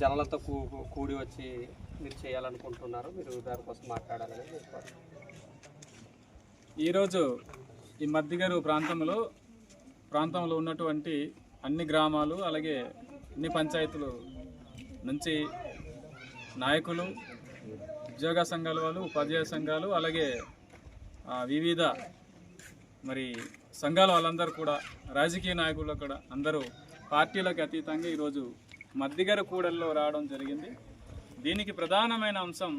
జనాలతో కూ- కూడి వచ్చి మీరు చేయాలనుకుంటున్నారు మీరు దానికోసం మాట్లాడాలని ఈరోజు ఈ మద్దిగరు ప్రాంతంలో ప్రాంతంలో ఉన్నటువంటి అన్ని గ్రామాలు అలాగే అన్ని పంచాయతీలు నుంచి నాయకులు ఉద్యోగ సంఘాల వాళ్ళు ఉపాధ్యాయ సంఘాలు అలాగే వివిధ మరి సంఘాల వాళ్ళందరూ కూడా రాజకీయ నాయకులు కూడా అందరూ పార్టీలకు అతీతంగా ఈరోజు మద్దిగర కూడల్లో రావడం జరిగింది. దీనికి ప్రధానమైన అంశం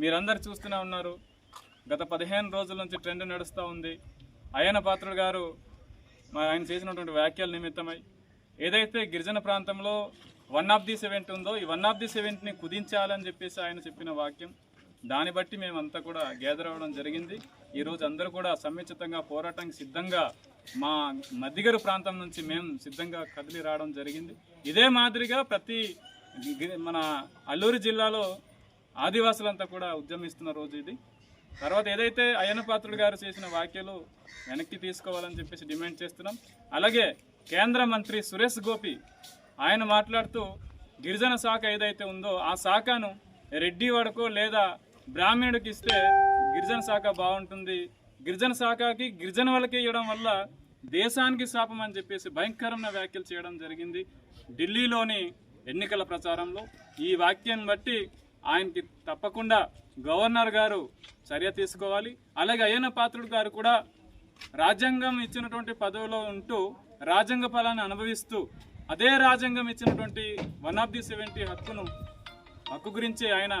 మీరందరూ చూస్తూనే ఉన్నారు. గత పదిహేను రోజుల నుంచి ట్రెండ్ నడుస్తూ ఉంది. అయన పాత్రుడు గారు ఆయన చేసినటువంటి వ్యాఖ్యల నిమిత్తమై ఏదైతే గిరిజన ప్రాంతంలో వన్ ఆఫ్ ది సెవెంట్ ఉందో ఈ వన్ ఆఫ్ ది సెవెంట్ని కుదించాలని చెప్పేసి ఆయన చెప్పిన వాక్యం. దాన్ని బట్టి మేమంతా కూడా గ్యాదర్ అవ్వడం జరిగింది. ఈరోజు అందరూ కూడా సమ్మిచితంగా పోరాటానికి సిద్ధంగా మా మధ్యగరు ప్రాంతం నుంచి మేము సిద్ధంగా కదిలి రావడం జరిగింది. ఇదే మాదిరిగా ప్రతి గి- మన అల్లూరు జిల్లాలో ఆదివాసులంతా కూడా ఉద్యమిస్తున్న రోజు ఇది. తర్వాత ఏదైతే అయ్యన పాత్రుడు గారు చేసిన వ్యాఖ్యలు వెనక్కి తీసుకోవాలని చెప్పేసి డిమాండ్ చేస్తున్నాం. అలాగే కేంద్ర మంత్రి సురేష్ గోపి ఆయన మాట్లాడుతూ గిరిజన శాఖ ఏదైతే ఉందో ఆ శాఖను రెడ్డి వాడుకో లేదా బ్రాహ్మణుడికి ఇస్తే గిరిజన శాఖ బాగుంటుంది. గిరిజన శాఖకి గిరిజన వాళ్ళకి ఇవ్వడం వల్ల దేశానికి శాపం అని చెప్పేసి భయంకరమైన వ్యాఖ్యలు చేయడం జరిగింది. ఢిల్లీలోని ఎన్నికల ప్రచారంలో ఈ వాక్యాన్ని బట్టి ఆయనకి తప్పకుండా గవర్నర్ గారు చర్య తీసుకోవాలి. అలాగే అయ్యన పాత్రుడు గారు కూడా రాజ్యాంగం ఇచ్చినటువంటి పదవిలో ఉంటూ రాజ్యాంగ ఫలాన్ని అనుభవిస్తూ అదే రాజ్యాంగం ఇచ్చినటువంటి వన్ ఆఫ్ ది సెవెంటీ హక్కును హక్కు గురించి ఆయన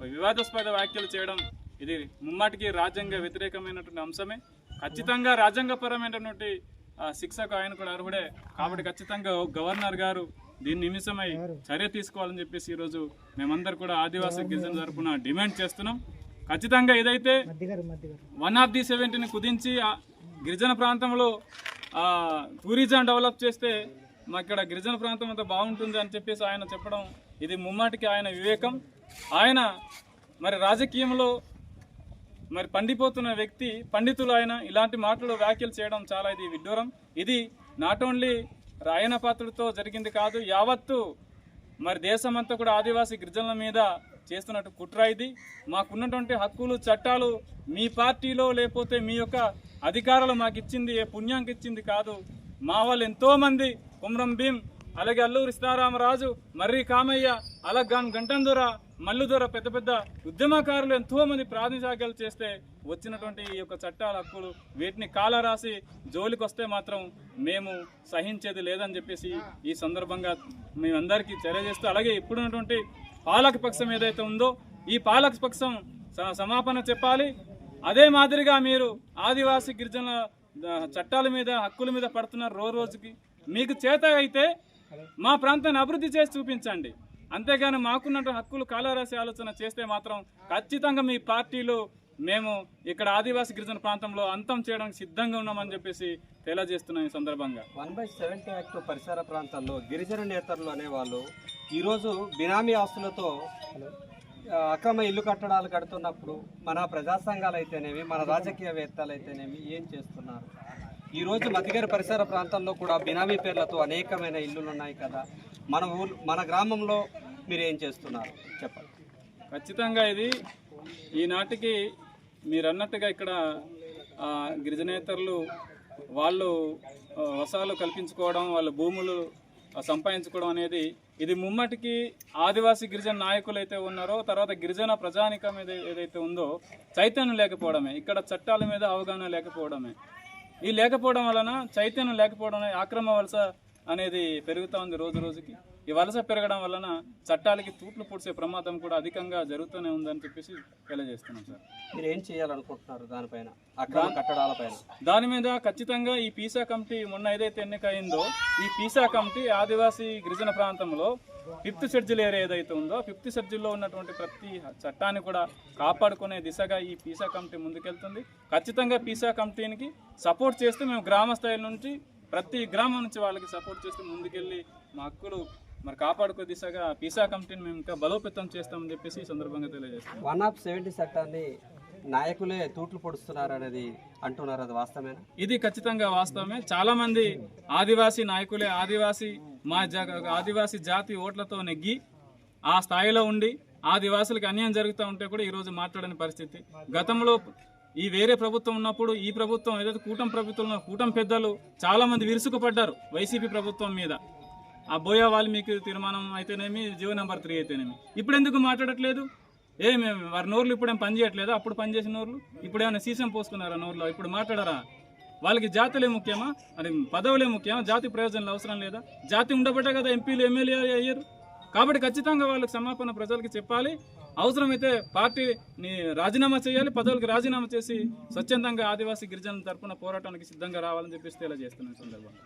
వివాదాస్పద వ్యాఖ్యలు చేయడం ఇది ముమ్మాటికి రాజ్యాంగ వ్యతిరేకమైనటువంటి అంశమే. ఖచ్చితంగా రాజ్యాంగపరమైనటువంటి శిక్షకు ఆయన కూడా అర్హుడే. కాబట్టి ఖచ్చితంగా గవర్నర్ గారు దీని నిమిషమై చర్య తీసుకోవాలని చెప్పేసి ఈరోజు మేమందరూ కూడా ఆదివాసీ గిరిజన తరపున డిమాండ్ చేస్తున్నాం. ఖచ్చితంగా ఏదైతే వన్ ఆఫ్ ది సెవెంటీని కుదించి గిరిజన ప్రాంతంలో టూరిజం డెవలప్ చేస్తే మా ఇక్కడ గిరిజన ప్రాంతం అంతా బాగుంటుంది అని చెప్పేసి ఆయన చెప్పడం ఇది ముమ్మాటికి ఆయన వివేకం. ఆయన మరి రాజకీయంలో మరి పండిపోతున్న వ్యక్తి పండితులు ఆయన. ఇలాంటి మాటలు వ్యాఖ్యలు చేయడం చాలా ఇది విడ్డూరం. ఇది నాట్ ఓన్లీ రాయన పాత్రతో జరిగింది కాదు యావత్తు మరి దేశమంతా కూడా ఆదివాసీ గిరిజనుల మీద చేస్తున్నట్టు కుట్ర ఇది. మాకున్నటువంటి హక్కులు చట్టాలు మీ పార్టీలో లేకపోతే మీ యొక్క అధికారాలు మాకు ఇచ్చింది ఏ పుణ్యానికి ఇచ్చింది కాదు. మా వాళ్ళు ఎంతోమంది కుమ్రం భీం అలాగే అల్లూరి సీతారామరాజు మర్రి కామయ్య అలగాన్ గంటందొర మల్లుదొర పెద్ద పెద్ద ఉద్యమకారులు ఎంతో మంది ప్రాతిశాఖలు చేస్తే వచ్చినటువంటి ఈ యొక్క చట్టాల హక్కులు వీటిని కాల రాసి జోలికి వస్తే మాత్రం మేము సహించేది లేదని చెప్పేసి ఈ సందర్భంగా మేమందరికీ తెలియజేస్తూ అలాగే ఇప్పుడున్నటువంటి పాలక పక్షం ఏదైతే ఉందో ఈ పాలక పక్షం స- సమాపన చెప్పాలి. అదే మాదిరిగా మీరు ఆదివాసీ గిరిజనుల చట్టాల మీద హక్కుల మీద పడుతున్నారు రోజు రోజుకి మీకు చేత అయితే మా ప్రాంతాన్ని అభివృద్ధి చేసి చూపించండి. అంతేగాని మాకున్నట్టు హక్కులు కాలరాసి ఆలోచన చేస్తే మాత్రం ఖచ్చితంగా మీ పార్టీలు మేము ఇక్కడ ఆదివాసీ గిరిజన ప్రాంతంలో అంతం చేయడానికి సిద్ధంగా ఉన్నామని చెప్పేసి తెలియజేస్తున్నాం ఈ సందర్భంగా. వన్ బై సెవెంటీ యాక్ట్ పరిసర ప్రాంతాల్లో గిరిజన నేతలు అనేవాళ్ళు ఈరోజు బినామీ ఆస్తులతో అక్రమ ఇల్లు కట్టడాలు కడుతున్నప్పుడు మన ప్రజా సంఘాలు అయితేనేమి మన రాజకీయవేత్తలు అయితేనేమి ఏం చేస్తున్నారు? ఈరోజు మధ్యగారి పరిసర ప్రాంతాల్లో కూడా బినామీ పేర్లతో అనేకమైన ఇల్లులు ఉన్నాయి కదా. మన ఊరు మన గ్రామంలో మీరు ఏం చేస్తున్నారు? చెప్పండి. ఖచ్చితంగా ఇది ఈనాటికి మీరు అన్నట్టుగా ఇక్కడ గిరిజనేతరులు వాళ్ళు వసాలు కల్పించుకోవడం వాళ్ళ భూములు సంపాదించుకోవడం అనేది ఇది ముమ్మటికి ఆదివాసీ గిరిజన నాయకులు అయితే ఉన్నారో తర్వాత గిరిజన ప్రజానికం ఏదైతే ఉందో చైతన్యం లేకపోవడమే. ఇక్కడ చట్టాల మీద అవగాహన లేకపోవడమే. ఈ లేకపోవడం వలన చైతన్యం లేకపోవడం అక్రమ వలస అనేది పెరుగుతూ ఉంది రోజు రోజుకి. ఈ వలస పెరగడం వలన చట్టాలకి తూట్లు పొడిచే ప్రమాదం కూడా అధికంగా జరుగుతూనే ఉందని చెప్పేసి తెలియజేస్తున్నాం సార్. మీరు ఏం చేయాలనుకుంటున్నారు దానిపైన? అక్రమ కట్టడాలపైన దాని మీద ఖచ్చితంగా ఈ పీసా కమిటీ మొన్న ఏదైతే ఎన్నిక అయిందో ఈ పీసా కమిటీ ఆదివాసీ గిరిజన ప్రాంతంలో ఫిఫ్త్ షెడ్యూల్ ఏరియా ఏదైతే ఉందో ఫిఫ్త్ షెడ్యూల్లో ఉన్నటువంటి ప్రతి చట్టాన్ని కూడా కాపాడుకునే దిశగా ఈ పీసా కమిటీ ముందుకెళ్తుంది. ఖచ్చితంగా పీసా కమిటీకి సపోర్ట్ చేస్తూ మేము గ్రామ స్థాయి నుంచి ప్రతి గ్రామం నుంచి వాళ్ళకి సపోర్ట్ చేస్తూ ముందుకెళ్ళి మా హక్కులు మరి కాపాడుకో దిశగా పీసా కమిటీని మేము ఇంకా బలోపేతం చేస్తామని చెప్పేసి ఈ సందర్భంగా తెలియజేస్తాం వన్ ఆఫ్ సెవెంటీ చట్టాన్ని నాయకులే తూట్లు పొడుస్తున్నారు అనేది అంటున్నారు అది వాస్తవేనా ఇది ఖచ్చితంగా వాస్తవమే. చాలా మంది ఆదివాసీ నాయకులే ఆదివాసీ మా ఆదివాసీ జాతి ఓట్లతో నెగ్గి ఆ స్థాయిలో ఉండి ఆదివాసులకు అన్యాయం జరుగుతూ ఉంటే కూడా ఈరోజు మాట్లాడని పరిస్థితి. గతంలో ఈ వేరే ప్రభుత్వం ఉన్నప్పుడు ఈ ప్రభుత్వం ఏదైతే కూటమి ప్రభుత్వంలో కూటమి పెద్దలు చాలా మంది విరుసుకుపడ్డారు వైసీపీ ప్రభుత్వం మీద. ఆ బోయా వాల్మీకి తీర్మానం అయితేనేమి జీవో నెంబర్ త్రీ అయితేనేమి. ఇప్పుడు ఎందుకు మాట్లాడట్లేదు? ఏమి వారి నోర్లు ఇప్పుడేం పని చేయట్లేదు? అప్పుడు పనిచేసిన నోర్లు? ఇప్పుడు ఏమైనా సీసం పోసుకున్నారా నోర్లో? ఇప్పుడు మాట్లాడరా? వాళ్ళకి జాతులే ముఖ్యమా? అది పదవులే ముఖ్యమా? జాతి ప్రయోజనాలు అవసరం లేదా? జాతి ఉండబట్టే కదా ఎంపీలు ఎమ్మెల్యే అయ్యారు. కాబట్టి ఖచ్చితంగా వాళ్ళకి సమాపన ప్రజలకి చెప్పాలి. అవసరమైతే పార్టీని రాజీనామా చేయాలి. పదవులకు రాజీనామా చేసి స్వచ్ఛందంగా ఆదివాసీ గిరిజనుల తరఫున పోరాటానికి సిద్ధంగా రావాలని చెప్పేసి తెలియజేస్తున్నాను సందర్భంగా.